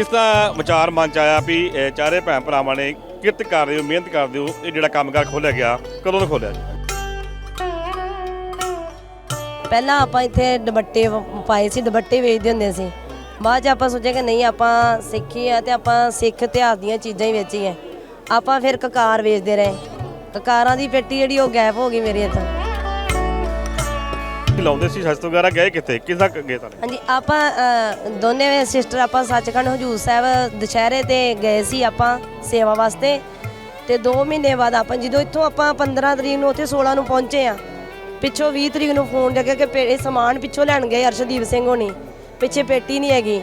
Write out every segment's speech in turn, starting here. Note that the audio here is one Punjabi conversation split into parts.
ਕਿਸ ਤਰ੍ਹਾਂ ਵਿਚਾਰ ਮਨ ਚ ਆਇਆ ਵੀ ਇਹ ਚਾਰੇ ਭੈਣ ਭਰਾਵਾਂ ਨੇ ਕਿਰਤ ਕਰ ਹੋ, ਮਿਹਨਤ ਕਰਦੇ ਹੋ, ਇਹ ਜਿਹੜਾ ਕੰਮਕਾਰ ਖੋਲਿਆ ਗਿਆ, ਕਦੋਂ ਤੋਂ ਖੋਲਿਆ ਜੀ? ਪਹਿਲਾਂ ਆਪਾਂ ਇੱਥੇ ਦੁਪੱਟੇ ਵ- ਪਾਏ ਸੀ, ਦੁਪੱਟੇ ਵੇਚਦੇ ਹੁੰਦੇ ਸੀ। ਬਾਅਦ ਚ ਆਪਾਂ ਸੋਚਿਆ ਕਿ ਨਹੀਂ, ਆਪਾਂ ਸਿੱਖੀ ਆ ਤੇ ਆਪਾਂ ਸਿੱਖ ਇਤਿਹਾਸ ਦੀਆਂ ਚੀਜ਼ਾਂ ਹੀ ਵੇਚੀਏ ਆਪਾਂ ਫਿਰ ਕਕਾਰ ਵੇਚਦੇ ਰਹੇ। ਕਕਾਰਾਂ ਦੀ ਪੇਟੀ ਜਿਹੜੀ ਉਹ ਗਾਇਬ ਹੋ ਗਈ ਮੇਰੇ ਇੱਥੋਂ ਕੀ ਲਾਉਂਦੇ ਸੀ ਸ਼ਸਤ ਵਗੈਰਾ ਗਏ ਕਿੱਥੇ? ਕਿਸ ਦਾ ਗਏ ਤਾਂ ਹਾਂਜੀ ਆਪਾਂ ਅ, ਦੋਨੇ ਸਿਸਟਰ ਆਪਾਂ ਸੱਚਖੰਡ ਹਜੂਰ ਸਾਹਿਬ ਦੁਸ਼ਹਿਰੇ ਤੇ ਗਏ ਸੀ ਆਪਾਂ ਸੇਵਾ ਵਾਸਤੇ ਤੇ 2 ਮਹੀਨੇ ਬਾਅਦ ਆਪਾਂ ਜਦੋਂ ਇੱਥੋਂ ਆਪਾਂ 15 ਤਰੀਕ ਨੂੰ ਉੱਥੇ 16 ਨੂੰ ਪਹੁੰਚੇ ਆ ਪਿੱਛੋਂ 20 ਤਰੀਕ ਨੂੰ ਫੋਨ ਲੱਗਿਆ ਕਿ ਪੇ- ਇਹ ਸਮਾਨ ਪਿੱਛੋਂ ਲੈਣ ਗਏ ਅਰਸ਼ਦੀਪ ਸਿੰਘ ਹੋਣੀ ਪਿੱਛੇ ਪੇਟੀ ਨਹੀਂ ਹੈਗੀ।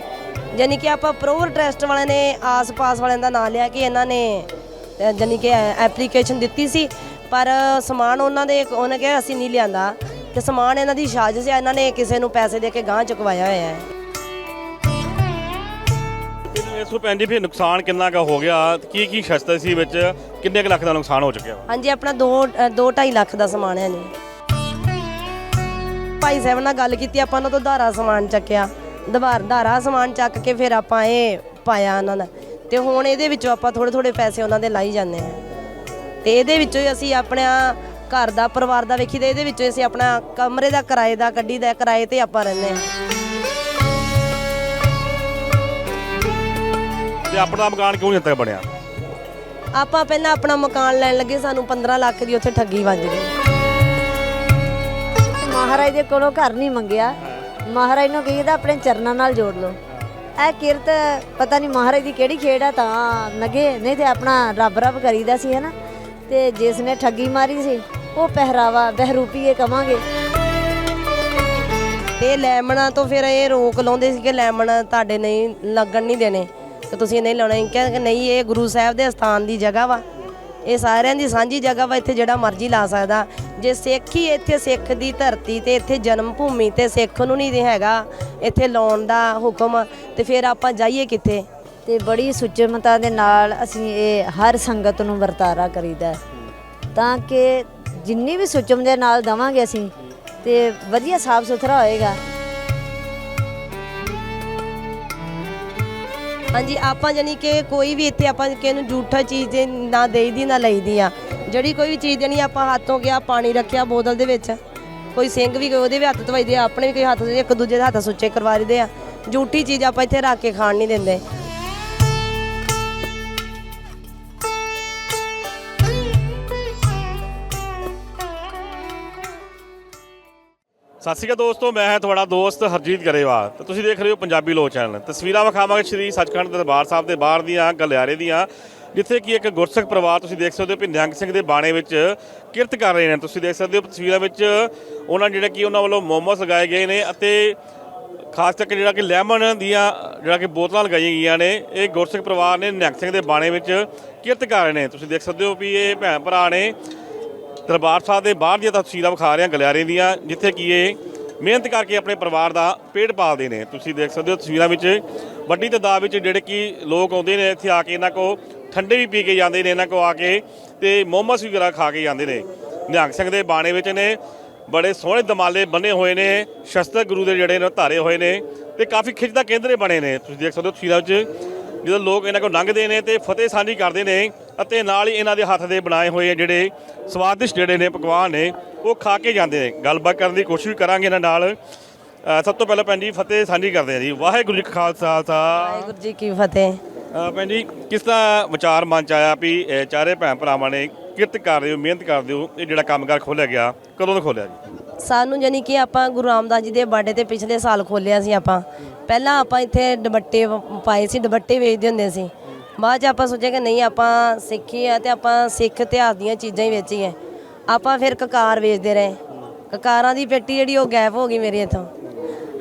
ਯਾਨੀ ਕਿ ਆਪਾਂ ਪ੍ਰੋਵਰ ਟਰਸਟ ਵਾਲਿਆਂ ਨੇ ਆਸ-ਪਾਸ ਵਾਲਿਆਂ ਦਾ ਨਾਂ ਲਿਆ ਕਿ ਇਹਨਾਂ ਨੇ ਅ, ਯਾਨੀ ਕਿ ਐਪਲੀਕੇਸ਼ਨ ਦਿੱਤੀ ਸੀ ਪਰ ਸਮਾਨ ਉਹਨਾਂ ਦੇ ਉਹਨੇ ਕਿਹਾ ਅਸੀਂ ਨਹੀਂ ਲਿਆਂਦਾ। ਤੇ ਸਮਾਨ ਇਹਨਾਂ ਦੀ ਸਾਜ਼ਿਸ਼ ਹੈ ਇਹਨਾਂ ਨੇ ਕਿਸੇ ਨੂੰ ਪੈਸੇ ਦੇ ਕੇ ਗਾਂਹ ਚੁਕਵਾਇਆ ਹੋਇਆ ਹੈ। ਇਸ ਪੈਂਦੀ ਫਿਰ ਨੁਕਸਾਨ ਕਿੰਨਾ ਕੁ ਹੋ ਗਿਆ? ਕੀ ਕੀ ਸ਼ਸਤ ਸੀ ਵਿੱਚ? ਕਿੰਨੇ ਕੁ ਲੱਖ ਦਾ ਨੁਕਸਾਨ ਹੋ ਚੁੱਕਿਆ? ਹਾਂਜੀ ਆਪਣਾ 2 2 2.5 ਲੱਖ ਦਾ ਸਮਾਨ ਹੈ ਨਹੀਂ ਭਾਈ ਸਾਹਿਬ ਨਾਲ ਗੱਲ ਕੀਤੀ ਆਪਾਂ ਉਹਨਾਂ ਤੋਂ ਧਾਰਾ ਸਮਾਨ ਚੱਕਿਆ। ਦੁਬਾਰ ਧਾਰਾ ਸਮਾਨ ਚੱਕ ਕੇ ਫਿਰ ਆਪਾਂ ਇਹ ਪਾਇਆ ਉਹਨਾਂ ਦਾ। ਤੇ ਹੁਣ ਇਹਦੇ ਵਿੱਚੋਂ ਆਪਾਂ ਥੋੜੇ ਥੋੜੇ ਪੈਸੇ ਉਹਨਾਂ ਦੇ ਲਾਈ ਜਾਂਦੇ ਆ ਤੇ ਇਹਦੇ ਵਿੱਚੋਂ ਹੀ ਅਸੀਂ ਆਪਣਾ ਘਰ ਦਾ ਪਰਿਵਾਰ ਦਾ ਵੇਖੀ ਤੇ ਇਹਦੇ ਵਿੱਚੋਂ ਹੀ ਅਸੀਂ ਆਪਣਾ ਕਮਰੇ ਦਾ ਕਿਰਾਏ ਦਾ ਕੱਢੀ ਦਾ ਕਿਰਾਏ ਤੇ ਆਪਾਂ ਰਹਿੰਦੇ ਆ ਤੇ ਆਪਣਾ ਮਕਾਨ ਕਿਉਂ ਨਹੀਂ ਤੱਕ ਬਣਿਆ? ਆਪਾਂ ਪਹਿਲਾਂ ਆਪਣਾ ਮਕਾਨ ਲੈਣ ਲੱਗੇ ਸਾਨੂੰ 15 ਲੱਖ ਦੀ ਉੱਥੇ ਠੱਗੀ ਵੱਜ ਗਈ। ਮਹਾਰਾਜ ਦੇ ਕੋਲੋਂ ਘਰ ਨਹੀਂ ਮੰਗਿਆ। ਮਹਾਰਾਜ ਨੂੰ ਕਹੀਦਾ ਆਪਣੇ ਚਰਨਾਂ ਨਾਲ ਜੋੜ ਲਓ। ਇਹ ਕਿਰਤ ਪਤਾ ਨਹੀਂ ਮਹਾਰਾਜ ਦੀ ਕਿਹੜੀ ਖੇਡ ਆ ਤਾਂ ਨਗੇ ਨਹੀਂ ਤੇ ਆਪਣਾ ਰੱਬ ਰੱਬ ਕਰੀਦਾ ਸੀ ਹਨਾ? ਤੇ ਜਿਸ ਨੇ ਠੱਗੀ ਮਾਰੀ ਸੀ ਉਹ ਪਹਿਰਾਵਾ ਬਹਿਰੂਪੀਏ ਕਵਾਂਗੇ। ਤੇ ਲੈਮਨਾਂ ਤੋਂ ਫਿਰ ਇਹ ਰੋਕ ਲਾਉਂਦੇ ਸੀ ਕਿ ਲੈਮਨ ਤੁਹਾਡੇ ਨਹੀਂ ਲੱਗਣ ਨਹੀਂ ਦੇਣੇ। ਕਿ ਤੁਸੀਂ ਨਹੀਂ ਲਾਉਣਾ। ਕਿ ਨਹੀਂ ਇਹ ਗੁਰੂ ਸਾਹਿਬ ਦੇ ਸਥਾਨ ਦੀ ਜਗ੍ਹਾ ਵਾ। ਇਹ ਸਾਰਿਆਂ ਦੀ ਸਾਂਝੀ ਜਗ੍ਹਾ ਵਾ ਇੱਥੇ ਜਿਹੜਾ ਮਰਜ਼ੀ ਲਾ ਸਕਦਾ। ਜੇ ਸਿੱਖ ਹੀ ਇੱਥੇ ਸਿੱਖ ਦੀ ਧਰਤੀ ਤੇ ਇੱਥੇ ਜਨਮ ਭੂਮੀ ਤੇ ਸਿੱਖ ਨੂੰ ਨਹੀਂ ਹੈਗਾ ਇੱਥੇ ਲਾਉਣ ਦਾ ਹੁਕਮ ਤੇ ਫਿਰ ਆਪਾਂ ਜਾਈਏ ਕਿੱਥੇ? ਤੇ ਬੜੀ ਸੁਚਮਤਾ ਦੇ ਨਾਲ ਅਸੀਂ ਇਹ ਹਰ ਸੰਗਤ ਨੂੰ ਵਰਤਾਰਾ ਕਰੀਦਾ। ਤਾਂ ਕਿ ਜਿੰਨੀ ਵੀ ਸੁਚਮ ਦੇ ਨਾਲ ਦਵਾਂਗੇ ਅਸੀਂ, ਤੇ ਵਧੀਆ ਸਾਫ਼ ਸੁਥਰਾ ਹੋਏਗਾ। ਹਾਂਜੀ, ਆਪਾਂ ਜਾਨੀ ਕਿ ਕੋਈ ਵੀ ਇੱਥੇ ਆਪਾਂ ਕਿਸੇ ਨੂੰ ਝੂਠਾ ਚੀਜ਼ ਦੇ ਨਾ ਦੇਈਦੀ ਨਾ ਲਈਦੀ ਆ। ਜਿਹੜੀ ਕੋਈ ਵੀ ਚੀਜ਼ ਦੇਣੀ ਆਪਾਂ ਹੱਥੋਂ ਗਿਆ ਪਾਣੀ ਰੱਖਿਆ ਬੋਤਲ ਦੇ ਵਿੱਚ। ਕੋਈ ਸਿੰਘ ਵੀ ਉਹਦੇ ਵੀ ਹੱਥ ਧਵਾਈਦੇ ਆ, ਆਪਣੇ ਵੀ ਕੋਈ ਹੱਥ ਇੱਕ ਦੂਜੇ ਦੇ ਹੱਥ ਸੁੱਚੇ ਕਰਵਾ ਦਿੰਦੇ ਆ। ਝੂਠੀ ਚੀਜ਼ ਆਪਾਂ ਇੱਥੇ ਰੱਖ ਕੇ ਖਾਣ ਨਹੀਂ ਦਿੰਦੇ। ਸਤਿ ਸ਼੍ਰੀ ਅਕਾਲ ਦੋਸਤੋ, ਮੈਂ ਹਾਂ ਤੁਹਾਡਾ ਦੋਸਤ ਹਰਜੀਤ ਗਰੇਵਾਲ। ਤੇ ਤੁਸੀਂ ਦੇਖ ਰਹੇ ਹੋ ਪੰਜਾਬੀ ਲੋਕ ਚੈਨਲ। ਤਸਵੀਰਾਂ ਵਿਖਾਵਾਂਗੇ ਸ਼੍ਰੀ ਸੱਚਖੰਡ ਦਰਬਾਰ ਸਾਹਿਬ ਦੇ ਬਾਹਰ ਦੀਆਂ, ਗਲਿਆਰੇ ਦੀਆਂ, ਜਿੱਥੇ ਕਿ ਇੱਕ ਗੁਰਸਿੱਖ ਪਰਿਵਾਰ ਤੁਸੀਂ ਦੇਖ ਸਕਦੇ ਹੋ ਵੀ ਨਿਹੰਗ ਸਿੰਘ ਦੇ ਬਾਣੇ ਵਿੱਚ ਕਿਰਤ ਕਰ ਰਹੇ ਨੇ। ਤੁਸੀਂ ਦੇਖ ਸਕਦੇ ਹੋ ਤਸਵੀਰਾਂ ਵਿੱਚ ਉਹਨਾਂ ਜਿਹੜੇ ਕਿ ਉਹਨਾਂ ਵੱਲੋਂ ਮੋਮੋਸ ਲਗਾਏ ਗਏ ਨੇ ਅਤੇ ਖਾਸ ਕਰਕੇ ਜਿਹੜਾ ਕਿ ਲੈਮਨ ਦੀਆਂ ਜਿਹੜਾ ਕਿ ਬੋਤਲਾਂ ਲਗਾਈਆਂ ਗਈਆਂ ਨੇ, ਇਹ ਗੁਰਸਿੱਖ ਪਰਿਵਾਰ ਨੇ ਨਿਹੰਗ ਸਿੰਘ ਦੇ ਬਾਣੇ ਵਿੱਚ ਕਿਰਤ ਕਰ ਰਹੇ ਨੇ। ਤੁਸੀਂ ਦੇਖ ਸਕਦੇ ਹੋ ਵੀ ਇਹ ਭੈਣ ਭਰਾ ਨੇ ਦਰਬਾਰ ਸਾਹਿਬ ਦੇ ਬਾਹਰ ਦੀਆਂ ਤਸਵੀਰਾਂ ਵਿਖਾ ਰਹੇ ਹਾਂ ਗਲਿਆਰੇ ਦੀਆਂ, ਜਿੱਥੇ ਕਿ ਇਹ ਮਿਹਨਤ ਕਰਕੇ ਆਪਣੇ ਪਰਿਵਾਰ ਦਾ ਪੇਟ ਪਾਲਦੇ ਨੇ। ਤੁਸੀਂ ਦੇਖ ਸਕਦੇ ਹੋ ਤਸਵੀਰਾਂ ਵਿੱਚ, ਵੱਡੀ ਤਾਦਾਦ ਵਿੱਚ ਜਿਹੜੇ ਕਿ ਲੋਕ ਆਉਂਦੇ ਨੇ, ਇੱਥੇ ਆ ਕੇ ਇਹਨਾਂ ਕੋ ਠੰਡੇ ਵੀ ਪੀ ਕੇ ਜਾਂਦੇ ਨੇ, ਇਹਨਾਂ ਕੋ ਆ ਕੇ ਤੇ ਮੋਮਸ ਵੀ ਵਗੈਰਾ ਖਾ ਕੇ ਜਾਂਦੇ ਨੇ। ਨਿਹੰਗ ਸਿੰਘ ਦੇ ਬਾਣੇ ਵਿੱਚ ਨੇ, ਬੜੇ ਸੋਹਣੇ ਦਮਾਲੇ ਬੰਨੇ ਹੋਏ ਨੇ, ਸ਼ਸਤਰ ਗੁਰੂ ਦੇ ਜਿਹੜੇ ਨੇ ਧਾਰੇ ਹੋਏ ਨੇ ਤੇ ਕਾਫੀ ਖਿੱਚ ਦਾ ਕੇਂਦਰ ਬਣੇ ਨੇ। ਤੁਸੀਂ ਦੇਖ ਸਕਦੇ ਹੋ ਤਸਵੀਰਾਂ ਵਿੱਚ ਜਦੋਂ ਲੋਕ ਇਹਨਾਂ ਕੋਲ ਲੰਘਦੇ ਨੇ ਤੇ ਫਤਿਹ ਸਾਂਝੀ ਕਰਦੇ ਨੇ ਅਤੇ ਨਾਲ ਹੀ ਇਹਨਾਂ ਦੇ ਹੱਥ ਦੇ ਬਣਾਏ ਹੋਏ ਜਿਹੜੇ ਸਵਾਦਿਸ਼ਟ ਜਿਹੜੇ ਨੇ ਪਕਵਾਨ ਨੇ ਉਹ ਖਾ ਕੇ ਜਾਂਦੇ ਨੇ। ਗੱਲਬਾਤ ਕਰਨ ਦੀ ਕੋਸ਼ਿਸ਼ ਵੀ ਕਰਾਂਗੇ ਇਹਨਾਂ ਨਾਲ। ਸਭ ਤੋਂ ਪਹਿਲਾਂ ਭੈਣ ਜੀ ਫਤਿਹ ਸਾਂਝੀ ਕਰਦੇ ਆ ਜੀ। ਵਾਹਿਗੁਰੂ ਜੀ ਕਾ ਖਾਲਸਾ ਵਾਹਿਗੁਰੂ ਜੀ ਕੀ ਫਤਿਹ। ਭੈਣ ਜੀ ਕਿਸ ਤਰ੍ਹਾਂ ਵਿਚਾਰ ਮਨ ਚ ਆਇਆ ਵੀ ਚਾਰੇ ਭੈਣ ਭਰਾਵਾਂ ਨੇ ਕਿਰਤ ਕਰ ਰਹੇ ਹੋ ਮਿਹਨਤ ਕਰਦੇ ਹੋ ਇਹ ਜਿਹੜਾ ਕੰਮਕਾਰ ਖੋਲਿਆ ਗਿਆ ਕਦੋਂ ਤੋਂ ਖੋਲਿਆ ਜੀ? ਸਾਨੂੰ ਜਾਨੀ ਕਿ ਆਪਾਂ ਗੁਰੂ ਰਾਮਦਾਸ ਜੀ ਦੇ ਬਰਥਡੇ ਤੇ ਪਿਛਲੇ ਸਾਲ ਖੋਲਿਆ ਸੀ ਆਪਾਂ। ਪਹਿਲਾਂ ਆਪਾਂ ਇੱਥੇ ਦੁਪੱਟੇ ਪਾਏ ਸੀ, ਦੁਪੱਟੇ ਵੇਚਦੇ ਹੁੰਦੇ ਸੀ। ਬਾਅਦ ਚ ਆਪਾਂ ਸੋਚਿਆ ਕਿ ਨਹੀਂ, ਆਪਾਂ ਸਿੱਖੀ ਆ ਤੇ ਆਪਾਂ ਸਿੱਖ ਇਤਿਹਾਸ ਦੀਆਂ ਚੀਜ਼ਾਂ ਹੀ ਵੇਚੀਏ ਆਪਾਂ ਫਿਰ ਕਕਾਰ ਵੇਚਦੇ ਰਹੇ। ਕਕਾਰਾਂ ਦੀ ਪੇਟੀ ਜਿਹੜੀ ਉਹ ਗਾਇਬ ਹੋ ਗਈ ਮੇਰੇ ਇੱਥੋਂ।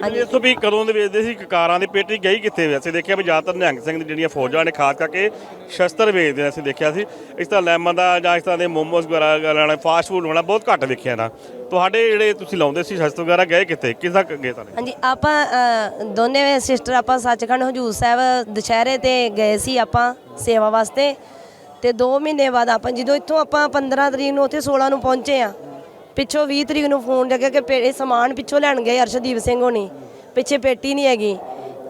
ਹਾਂਜੀ ਇਸ ਤੋਂ ਵੀ ਕਦੋਂ ਦੇ ਵੇਚਦੇ ਸੀ? ਕਕਾਰਾਂ ਦੀ ਪੇਟੀ ਗਈ ਕਿੱਥੇ ਵੈਸੇ ਦੇਖਿਆ ਵੀ ਜ਼ਿਆਦਾਤਰ ਨਿਹੰਗ ਸਿੰਘ ਦੀ ਜਿਹੜੀਆਂ ਫੌਜਾਂ ਨੇ, ਖਾਸ ਕਰਕੇ ਸ਼ਸਤਰ ਵੇਚਦੇ ਨੇ, ਅਸੀਂ ਦੇਖਿਆ ਸੀ। ਇਸ ਤਰ੍ਹਾਂ ਲੈਮਨ ਦਾ ਜਾਂ ਇਸ ਤਰ੍ਹਾਂ ਦੇ ਮੋਮੋਸ ਵਗੈਰਾ ਲੈਣਾ ਫਾਸਟ ਫੂਡ ਹੋਣਾ ਬਹੁਤ ਘੱਟ ਵੇਖਿਆ ਨਾ। ਤੁਹਾਡੇ ਜਿਹੜੇ ਤੁਸੀਂ ਲਾਉਂਦੇ ਸੀ ਸ਼ਸਤਰ ਵਗੈਰਾ ਗਏ ਕਿੱਥੇ? ਕਿਸ ਦਾ ਗਏ ਤਾਂ ਹਾਂਜੀ ਆਪਾਂ ਅ, ਦੋਨੇ ਸਿਸਟਰ ਆਪਾਂ ਸੱਚਖੰਡ ਹਜੂਰ ਸਾਹਿਬ ਦੁਸ਼ਹਿਰੇ ਤੇ ਗਏ ਸੀ ਆਪਾਂ ਸੇਵਾ ਵਾਸਤੇ ਤੇ 2 ਮਹੀਨੇ ਬਾਅਦ ਆਪਾਂ ਜਦੋਂ ਇੱਥੋਂ ਆਪਾਂ 15 ਤਰੀਕ ਨੂੰ ਉੱਥੇ 16 ਨੂੰ ਪਹੁੰਚੇ ਆ ਪਿੱਛੋਂ 20 ਤਰੀਕ ਨੂੰ ਫੋਨ ਲੱਗਿਆ ਕਿ ਪੇ- ਇਹ ਸਮਾਨ ਪਿੱਛੋਂ ਲੈਣ ਗਏ ਅਰਸ਼ਦੀਪ ਸਿੰਘ ਹੋਣੀ ਪਿੱਛੇ ਪੇਟੀ ਨਹੀਂ ਹੈਗੀ।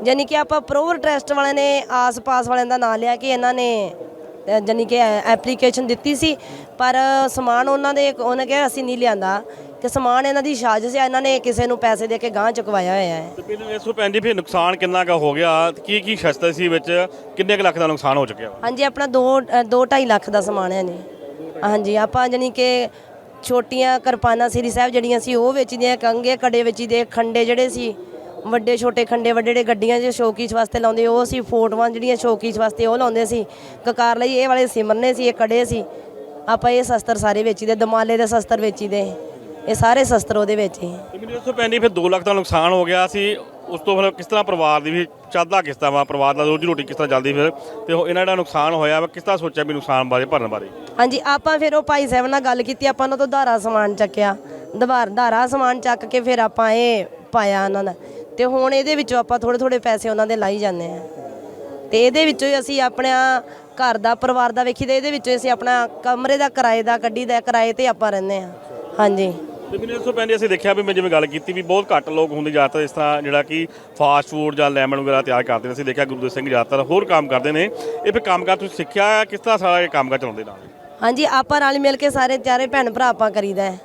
ਯਾਨੀ ਕਿ ਆਪਾਂ ਪ੍ਰੋਵਰ ਟਰਸਟ ਵਾਲਿਆਂ ਨੇ ਆਸ-ਪਾਸ ਵਾਲਿਆਂ ਦਾ ਨਾਂ ਲਿਆ ਕਿ ਇਹਨਾਂ ਨੇ ਅ, ਯਾਨੀ ਕਿ ਐਪਲੀਕੇਸ਼ਨ ਦਿੱਤੀ ਸੀ ਪਰ ਸਮਾਨ ਉਹਨਾਂ ਦੇ ਉਹਨੇ ਕਿਹਾ ਅਸੀਂ ਨਹੀਂ ਲਿਆਂਦਾ। ਕਿ ਸਮਾਨ ਇਹਨਾਂ ਦੀ ਸਾਜ਼ਿਸ਼ ਹੈ ਇਹਨਾਂ ਨੇ ਕਿਸੇ ਨੂੰ ਪੈਸੇ ਦੇ ਕੇ ਗਾਂਹ ਚੁਕਵਾਇਆ ਹੋਇਆ ਹੈ। ਤੇ ਮੈਨੂੰ ਇਸ ਤੋਂ ਭੈਣ ਜੀ ਫਿਰ ਨੁਕਸਾਨ ਕਿੰਨਾ ਕੁ ਹੋ ਗਿਆ? ਕੀ ਕੀ ਸ਼ਸਤਰ ਸੀ ਵਿੱਚ? ਕਿੰਨੇ ਕੁ ਲੱਖ ਦਾ ਨੁਕਸਾਨ ਹੋ ਚੁੱਕਿਆ? ਹਾਂਜੀ ਆਪਣਾ 2 2.5 ਲੱਖ ਦਾ ਸਮਾਨ ਹੈ ਜੀ। ਹਾਂਜੀ ਆਪਾਂ ਜਾਣੀ ਕਿ ਛੋਟੀਆਂ ਕਿਰਪਾਨਾਂ ਸ੍ਰੀ ਸਾਹਿਬ ਜਿਹੜੀਆਂ ਸੀ ਉਹ ਵੇਚਦੇ ਆ ਕੰਗੇ ਕੜੇ ਵੇਚਦੇ ਖੰਡੇ ਜਿਹੜੇ ਸੀ ਵੱਡੇ ਛੋਟੇ ਖੰਡੇ ਵੱਡੇ ਜਿਹੜੇ ਗੱਡੀਆਂ 'ਚ ਸ਼ੋਕੀਸ ਵਾਸਤੇ ਲਾਉਂਦੇ ਉਹ ਸੀ ਫੋਟੋਆਂ ਜਿਹੜੀਆਂ ਸ਼ੋਕੀਸ ਵਾਸਤੇ ਉਹ ਲਾਉਂਦੇ ਸੀ। ਕਕਾਰ ਲਈ ਇਹ ਵਾਲੇ ਸਿਮਰਨੇ ਸੀ ਇਹ ਕੜੇ ਸੀ। ਆਪਾਂ ਇਹ ਸ਼ਸਤਰ ਸਾਰੇ ਵੇਚੀਦੇ ਦਮਾਲੇ ਦੇ ਸ਼ਸਤਰ ਵੇਚੀਦੇ। ਇਹ ਸਾਰੇ ਸ਼ਸਤਰ ਉਹਦੇ ਵਿੱਚ ਹੀ। ਮੈਨੂੰ ਇਸ ਤੋਂ ਜੀ ਫਿਰ 2 ਲੱਖ ਦਾ ਨੁਕਸਾਨ ਹੋ ਗਿਆ ਸੀ ਉਸ ਤੋਂ ਫਿਰ ਕਿਸ ਤਰ੍ਹਾਂ ਪਰਿਵਾਰ ਦੀ ਵੀ ਚੱਲਦਾ ਕਿਸ ਤਰ੍ਹਾਂ ਵਾ ਪਰਿਵਾਰ ਦਾ ਰੋਜੀ ਰੋਟੀ ਕਿਸ ਤਰ੍ਹਾਂ ਚੱਲਦੀ ਫਿਰ ਤੇ ਉਹ ਇਹਨਾਂ ਦਾ ਨੁਕਸਾਨ ਹੋਇਆ ਵਾ ਕਿਸ ਤਰ੍ਹਾਂ ਸੋਚਿਆ ਵੀ ਨੁਕਸਾਨ ਬਾਰੇ ਭਰਨ ਬਾਰੇ? ਹਾਂਜੀ ਆਪਾਂ ਫਿਰ ਉਹ ਭਾਈ ਸਾਹਿਬ ਨਾਲ ਗੱਲ ਕੀਤੀ ਆਪਾਂ ਉਹਨਾਂ ਤੋਂ ਧਾਰਾ ਸਮਾਨ ਚੱਕਿਆ। ਦਵਾਰ ਧਾਰਾ ਸਮਾਨ ਚੱਕ ਕੇ ਫਿਰ ਆਪਾਂ ਇਹ ਪਾਇਆ ਉਹਨਾਂ ਦਾ। ਤੇ ਹੁਣ ਇਹਦੇ ਵਿੱਚੋਂ ਆਪਾਂ ਥੋੜੇ ਥੋੜੇ ਪੈਸੇ ਉਹਨਾਂ ਦੇ ਲਾਈ ਜਾਂਦੇ ਆ ਤੇ ਇਹਦੇ ਵਿੱਚੋਂ ਹੀ ਅਸੀਂ ਆਪਣਾ ਘਰ ਦਾ ਪਰਿਵਾਰ ਦਾ ਵੇਖੀ ਤੇ ਇਹਦੇ ਵਿੱਚੋਂ ਹੀ ਅਸੀਂ ਆਪਣਾ ਕਮਰੇ ਦਾ ਕਿਰਾਏ ਦਾ ਕੱਢੀ ਦਾ ਕਿਰਾਏ ਤੇ ਆਪਾਂ ਰਹਿੰਦੇ ਆ ਹਾਂਜੀ। ਮੈਨੂੰ ਇਸ ਤੋਂ ਅਸੀਂ ਦੇਖਿਆ ਵੀ ਮੈਂ ਜਿਵੇਂ ਗੱਲ ਕੀਤੀ ਵੀ ਬਹੁਤ ਘੱਟ ਲੋਕ ਹੁੰਦੇ ਜ਼ਿਆਦਾਤਰ ਇਸ ਤਰ੍ਹਾਂ ਜਿਹੜਾ ਕਿ ਫਾਸਟ ਫੂਡ ਜਾਂ ਲੈਮਨ ਵਗੈਰਾ ਤਿਆਰ ਕਰਦੇ ਨੇ। ਅਸੀਂ ਦੇਖਿਆ ਗੁਰਦੇਵ ਸਿੰਘ ਜ਼ਿਆਦਾਤਰ ਹੋਰ ਕੰਮ ਕਰਦੇ ਨੇ। ਇਹ ਫਿਰ ਕੰਮਕਾਰ ਤੁਸੀਂ ਸਿੱਖਿਆ ਕਿਸ ਤਰ੍ਹਾਂ ਸਾਰਾ ਇਹ ਕੰਮਕਾਰ ਚਲਾਉਂਦੇ ਨਾਲ? ਹਾਂਜੀ ਆਪਾਂ ਰਲ ਮਿਲ ਕੇ ਸਾਰੇ ਚਾਰੇ ਭੈਣ ਭਰਾ ਆਪਾਂ ਕਰੀਦਾ ਹੈ।